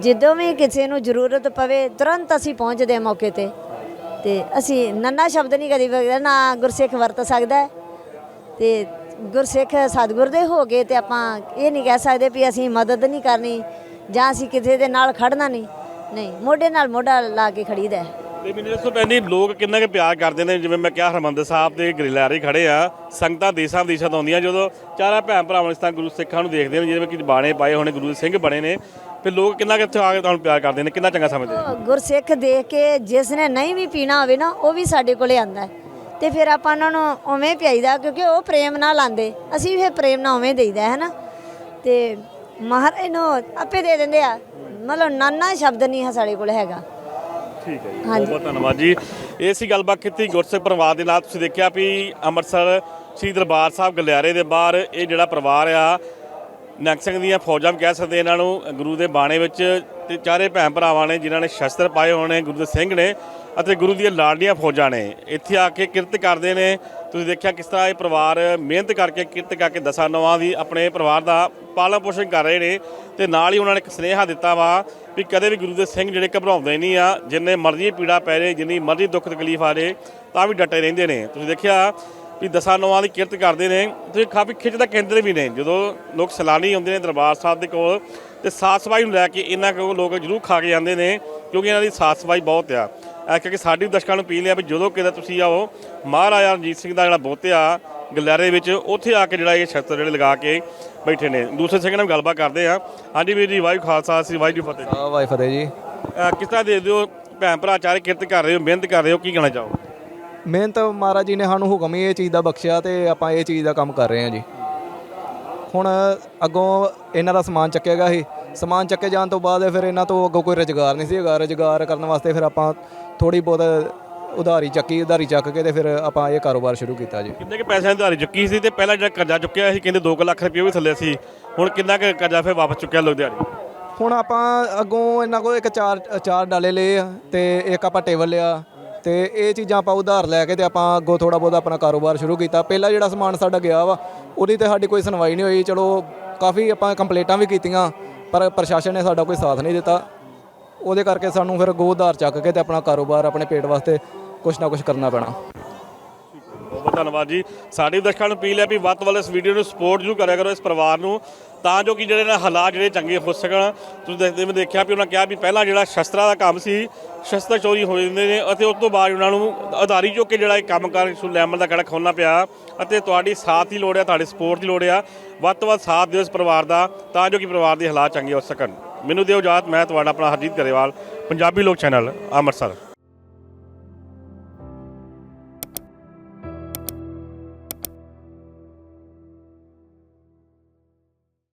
ਜਦੋਂ ਵੀ ਕਿਸੇ ਨੂੰ ਜ਼ਰੂਰਤ ਪਵੇ, ਤੁਰੰਤ ਅਸੀਂ ਪਹੁੰਚਦੇ ਹਾਂ ਮੌਕੇ ਤੇ। ਤੇ ਅਸੀਂ ਨੰਨਾ ਸ਼ਬਦ ਨਹੀਂ ਕਦੀ ਨਾ ਗੁਰਸਿੱਖ ਵਰਤ ਸਕਦਾ ਹੈ। ਤੇ ਗੁਰਸਿੱਖ ਸਤਿਗੁਰ ਦੇ ਹੋ ਗਏ ਤੇ ਆਪਾਂ ਇਹ ਨਹੀਂ ਕਹਿ ਸਕਦੇ ਵੀ ਅਸੀਂ ਮਦਦ ਨਹੀਂ ਕਰਨੀ ਜਾਂ ਅਸੀਂ ਕਿਸੇ ਦੇ ਨਾਲ ਖੜਨਾ ਨਹੀਂ। ਨਹੀਂ ਮੋਢੇ ਨਾਲ ਮੋਢਾ ਲਾ ਕੇ ਖੜੀਦਾ ਹੈ। ਤੇ ਮੈਨੂੰ ਦੱਸੋ ਪੈਣੀ ਲੋਕ ਕਿੰਨਾ ਕੁ ਪਿਆਰ ਕਰਦੇ ਨੇ? ਜਿਵੇਂ ਮੈਂ ਕਿਹਾ ਹਰਮੰਦਰ ਸਾਹਿਬ ਦੇ ਗਰਿਲਾਰੇ ਖੜੇ ਆ ਸੰਗਤਾਂ ਦੇਸਾਂ ਵਿਦੇਸ਼ਾਂ ਤੋਂ ਆਉਂਦੀਆਂ। ਜਦੋਂ ਚਾਰਾਂ ਭੈਣ ਭਰਾਵਾਂ ਇਸ ਤਰ੍ਹਾਂ ਗੁਰੂ ਸਿੱਖਾਂ ਨੂੰ ਦੇਖਦੇ ਨੇ ਜਿਵੇਂ ਕਿ ਬਾਣੇ ਪਾਏ ਹੋਣੇ ਗੁਰੂ ਸਿੰਘ ਬਣੇ ਨੇ ਫਿਰ ਲੋਕ ਕਿੰਨਾ ਕੁ ਇੱਥੇ ਆ ਕੇ ਤੁਹਾਨੂੰ ਪਿਆਰ ਕਰਦੇ ਨੇ? ਕਿੰਨਾ ਚੰਗਾ ਸਮਝਦੇ ਨੇ? ਗੁਰਸਿੱਖ ਦੇਖ ਕੇ ਜਿਸ ਨੇ ਨਹੀਂ ਵੀ ਪੀਣਾ ਹੋਵੇ ਨਾ ਉਹ ਵੀ ਸਾਡੇ ਕੋਲੇ ਆਂਦਾ ਹੈ। ਤੇ ਫਿਰ ਆਪਾਂ ਉਹਨਾਂ ਨੂੰ ਉਵੇਂ ਪਿਆਈਦਾ ਕਿਉਂਕਿ ਉਹ ਪ੍ਰੇਮ ਨਾਲ ਆਂਦੇ ਅਸੀਂ ਵੀ ਫਿਰ ਪ੍ਰੇਮ ਨਾਲ ਉਵੇਂ ਦੇਈਦਾ ਹੈ ਨਾ ਤੇ ਮਹਾਰਾਜ ਨੂੰ ਆਪੇ ਦੇ ਦਿੰਦੇ ਆ। ਮਤਲਬ ਨਾਨਾ ਸ਼ਬਦ ਨਹੀਂ ਹੈ ਸਾਡੇ ਕੋਲ ਹੈਗਾ। ਠੀਕ ਹੈ ਜੀ ਬਹੁਤ। ਬਹੁਤ ਧੰਨਵਾਦ ਜੀ। ਇਹ ਸੀ ਗੱਲਬਾਤ ਕੀਤੀ ਗੁਰਸਿੱਖ ਪਰਿਵਾਰ ਦੇ ਨਾਲ। ਤੁਸੀਂ ਦੇਖਿਆ ਵੀ ਅੰਮ੍ਰਿਤਸਰ ਸ੍ਰੀ ਦਰਬਾਰ ਸਾਹਿਬ ਗਲਿਆਰੇ ਦੇ ਬਾਹਰ ਇਹ ਜਿਹੜਾ ਪਰਿਵਾਰ ਆ ਨੰਗ ਸਿੰਘ ਦੀਆਂ ਫੌਜਾਂ ਵੀ ਕਹਿ ਸਕਦੇ ਇਹਨਾਂ ਨੂੰ ਗੁਰੂ ਦੇ ਬਾਣੇ ਵਿੱਚ ਤੇ ਚਾਰੇ ਭੈਣ ਭਰਾਵਾਂ ਨੇ, ਜਿਨ੍ਹਾਂ ਨੇ ਸ਼ਸਤਰ ਪਾਏ ਹੋਏ ਨੇ ਗੁਰੂ ਦੇ ਸਿੰਘ ਨੇ ਅਤੇ ਗੁਰੂ ਦੀਆਂ ਲਾਡਲੀਆਂ ਫੌਜਾਂ ਨੇ। ਇੱਥੇ ਆ ਕੇ ਕਿਰਤ ਕਰਦੇ ਨੇ। ਤੁਸੀਂ ਦੇਖਿਆ ਕਿਸ ਤਰ੍ਹਾਂ ਇਹ ਪਰਿਵਾਰ ਮਿਹਨਤ ਕਰਕੇ ਕਿਰਤ ਕਰਕੇ ਦਸਾਂ ਨਵਾਂ ਦੀ ਆਪਣੇ ਪਰਿਵਾਰ ਦਾ ਪਾਲਣ ਪੋਸ਼ਣ ਕਰ ਰਹੇ ਨੇ ਤੇ ਨਾਲ ਹੀ ਉਹਨਾਂ ਨੇ ਇੱਕ ਸੁਨੇਹਾ ਦਿੱਤਾ ਵਾ ਵੀ ਕਦੇ ਵੀ ਗੁਰੂ ਦੇ ਸਿੰਘ ਜਿਹੜੇ ਘਬਰਾਉਂਦੇ ਨਹੀਂ ਆ, ਜਿੰਨੇ ਮਰਜ਼ੀ ਪੀੜਾ ਪੈ ਰਹੇ ਜਿੰਨੀ ਮਰਜ਼ੀ ਦੁੱਖ ਤਕਲੀਫ ਆ ਰਹੇ ਤਾਂ ਵੀ ਡਟੇ ਰਹਿੰਦੇ ਨੇ। ਤੁਸੀਂ ਦੇਖਿਆ ਵੀ ਦਸਾਂ ਨੌਆਂ ਦੀ ਕਿਰਤ ਕਰਦੇ ਨੇ। ਤੇ ਕਾਫੀ ਖਿੱਚ ਦਾ ਕੇਂਦਰ ਵੀ ਨੇ। ਜਦੋਂ ਲੋਕ ਸੈਲਾਨੀ ਆਉਂਦੇ ਨੇ ਦਰਬਾਰ ਸਾਹਿਬ ਦੇ ਕੋਲ ਤੇ ਸਾਫ਼ ਸਫ਼ਾਈ ਨੂੰ ਲੈ ਕੇ ਇਹਨਾਂ ਕੋਲ ਲੋਕ ਜ਼ਰੂਰ ਖਾ ਕੇ ਜਾਂਦੇ ਨੇ ਕਿਉਂਕਿ ਇਹਨਾਂ ਦੀ ਸਾਫ਼ ਸਫ਼ਾਈ ਬਹੁਤ ਆ। ਕਰਕੇ ਸਾਡੀ ਦਰਸ਼ਕਾਂ ਨੂੰ ਅਪੀਲ ਹੈ ਵੀ ਜਦੋਂ ਕਿਤੇ ਤੁਸੀਂ ਆਓ ਮਹਾਰਾਜਾ ਰਣਜੀਤ ਸਿੰਘ ਦਾ ਜਿਹੜਾ ਬੁੱਤ ਆ ਗਲਿਆਰੇ ਵਿੱਚ ਉੱਥੇ ਆ ਕੇ ਜਿਹੜਾ ਇਹ ਸ਼ਸਤਰ ਜਿਹੜੇ ਲਗਾ ਕੇ ਬੈਠੇ ਨੇ। ਦੂਸਰੇ ਸਿੰਘ ਨਾਲ ਗੱਲਬਾਤ ਕਰਦੇ ਆ। ਹਾਂਜੀ ਵੀਰ ਜੀ ਵਾਹਿਗੁਰੂ ਖਾਲਸਾ ਸ੍ਰੀ ਵਾਹਿਗੁਰੂ ਫਤਿਹ। ਜੀ ਵਾਈ ਫਤਿਹ ਜੀ। ਕਿਸ ਤਰ੍ਹਾਂ ਦੇਖਦੇ ਹੋ ਭੈਣ ਭਰਾ ਚਾਰੇ ਕਿਰਤ ਕਰ ਰਹੇ ਹੋ ਮਿਹਨਤ ਕਰ ਰਹੇ ਹੋ ਕੀ ਕਹਿਣਾ ਚਾਹੋ ਮਿਹਨਤ ਮਹਾਰਾਜ ਜੀ ਨੇ ਸਾਨੂੰ ਹੁਕਮ ਹੀ ਇਹ ਚੀਜ਼ ਦਾ ਬਖਸ਼ਿਆ ਤੇ ਆਪਾਂ ਇਹ ਚੀਜ਼ ਦਾ ਕੰਮ ਕਰ ਰਹੇ ਹਾਂ ਜੀ। ਹੁਣ ਅੱਗੋਂ ਇਹਨਾਂ ਦਾ ਸਮਾਨ ਚੱਕਿਆ ਗਿਆ ਸੀ ਸਮਾਨ ਚੱਕੇ ਜਾਣ ਤੋਂ ਬਾਅਦ ਫਿਰ ਇਹਨਾਂ ਤੋਂ ਅੱਗੋਂ ਕੋਈ ਰੁਜ਼ਗਾਰ ਨਹੀਂ ਸੀ ਹੈਗਾ। ਰੁਜ਼ਗਾਰ ਕਰਨ ਵਾਸਤੇ ਫਿਰ ਆਪਾਂ ਥੋੜੀ ਬਹੁਤ ਉਧਾਰੀ ਚੱਕੀ ਉਧਾਰੀ ਚੱਕ ਕੇ ਤੇ ਫਿਰ ਆਪਾਂ ਇਹ ਕਾਰੋਬਾਰ ਸ਼ੁਰੂ ਕੀਤਾ ਜੀ। ਕਿੰਨੇ ਕੁ ਪੈਸਿਆਂ ਦੀ ਉਧਾਰੀ ਚੁੱਕੀ ਸੀ ਤੇ ਪਹਿਲਾਂ ਜਿਹੜਾ ਕਰਜ਼ਾ ਚੁੱਕਿਆ ਸੀ ਕਹਿੰਦੇ 2 ਲੱਖ ਰੁਪਏ ਵੀ ਥੱਲੇ ਸੀ। ਹੁਣ ਕਿੰਨਾ ਕੁ ਕਰਜ਼ਾ ਫਿਰ ਵਾਪਸ ਚੁੱਕਿਆ ਲੋਕ ਦਿਹਾੜੀ? ਹੁਣ ਆਪਾਂ ਅੱਗੋਂ ਇਹਨਾਂ ਕੋਲ ਇੱਕ ਚਾਰ ਚਾਰ ਡਾਲੇ ਲਏ ਤੇ ਇੱਕ ਆਪਾਂ ਟੇਬਲ ਲਿਆ ਤੇ ਇਹ ਚੀਜ਼ਾਂ ਆਪਾਂ ਉਧਾਰ ਲੈ ਕੇ ਤੇ ਆਪਾਂ ਅੱਗੋਂ ਥੋੜਾ ਬਹੁਤ ਆਪਣਾ ਕਾਰੋਬਾਰ ਸ਼ੁਰੂ ਕੀਤਾ। ਪਹਿਲਾਂ ਜਿਹੜਾ ਸਮਾਨ ਸਾਡਾ ਗਿਆ ਵਾ ਉਹਦੀ ਤੇ ਸਾਡੀ ਕੋਈ ਸੁਣਵਾਈ ਨਹੀਂ ਹੋਈ। ਚਲੋ ਕਾਫੀ ਆਪਾਂ ਕੰਪਲੇਂਟਾਂ ਵੀ ਕੀਤੀਆਂ ਪਰ ਪ੍ਰਸ਼ਾਸਨ ਨੇ ਸਾਡਾ ਕੋਈ ਸਾਥ ਨਹੀਂ ਦਿੱਤਾ। ਉਹਦੇ ਕਰਕੇ ਸਾਨੂੰ ਫਿਰ ਗੋਦਾਰ ਚੱਕ ਕੇ ਤੇ ਆਪਣਾ ਕਾਰੋਬਾਰ ਆਪਣੇ ਪੇਟ ਵਾਸਤੇ ਕੁਛ ਨਾ ਕੁਛ ਕਰਨਾ ਪੈਣਾ। ਬਹੁਤ ਧੰਨਵਾਦ ਜੀ। ਸਾਡੀ ਦਰਸ਼ਕਾਂ ਨੂੰ ਅਪੀਲ ਹੈ ਵੀ ਵੱਧ ਤੋਂ ਵੱਧ ਇਸ ਵੀਡੀਓ ਨੂੰ ਸਪੋਰਟ ਜ਼ਰੂਰ ਕਰਿਆ ਕਰੋ ਇਸ ਪਰਿਵਾਰ ਨੂੰ। ਤਾਂ ਜੋ ਕਿ ਜਿਹੜੇ ਨਾ ਹਾਲਾਤ ਜਿਹੜੇ ਚੰਗੇ ਹੋ ਸਕਣ। ਤੁਸੀਂ ਦੇਖਦੇ ਮੈਂ ਦੇਖਿਆ ਵੀ ਉਹਨਾਂ ਕਿਹਾ ਵੀ ਪਹਿਲਾਂ ਜਿਹੜਾ ਸ਼ਸਤਰਾਂ ਦਾ ਕੰਮ ਸੀ, ਸ਼ਸਤਰ ਚੋਰੀ ਹੋ ਜਾਂਦੇ ਨੇ ਅਤੇ ਉਸ ਤੋਂ ਬਾਅਦ ਉਹਨਾਂ ਨੂੰ ਆਧਾਰੀ ਚੁੱਕ ਕੇ ਜਿਹੜਾ ਇਹ ਕੰਮ ਕਰਨ ਸੁ ਲੈਮਨ ਦਾ ਕੜਾ ਖੋਲਣਾ ਪਿਆ। ਅਤੇ ਤੁਹਾਡੀ ਸਾਥ ਦੀ ਲੋੜ ਹੈ, ਤੁਹਾਡੇ ਸਪੋਰਟ ਦੀ ਲੋੜ ਆ। ਵੱਧ ਤੋਂ ਵੱਧ ਸਾਥ ਦਿਓ ਇਸ ਪਰਿਵਾਰ ਦਾ ਤਾਂ ਜੋ ਕਿ ਪਰਿਵਾਰ ਦੇ ਹਾਲਾਤ ਚੰਗੇ ਹੋ ਸਕਣ। ਮੈਨੂੰ ਦਿਓ ਇਜਾਜ਼ਤ, ਮੈਂ ਤੁਹਾਡਾ ਆਪਣਾ ਹਰਜੀਤ ਗਰੇਵਾਲ, ਪੰਜਾਬੀ ਲੋਕ ਚੈਨਲ, ਅੰਮ੍ਰਿਤਸਰ।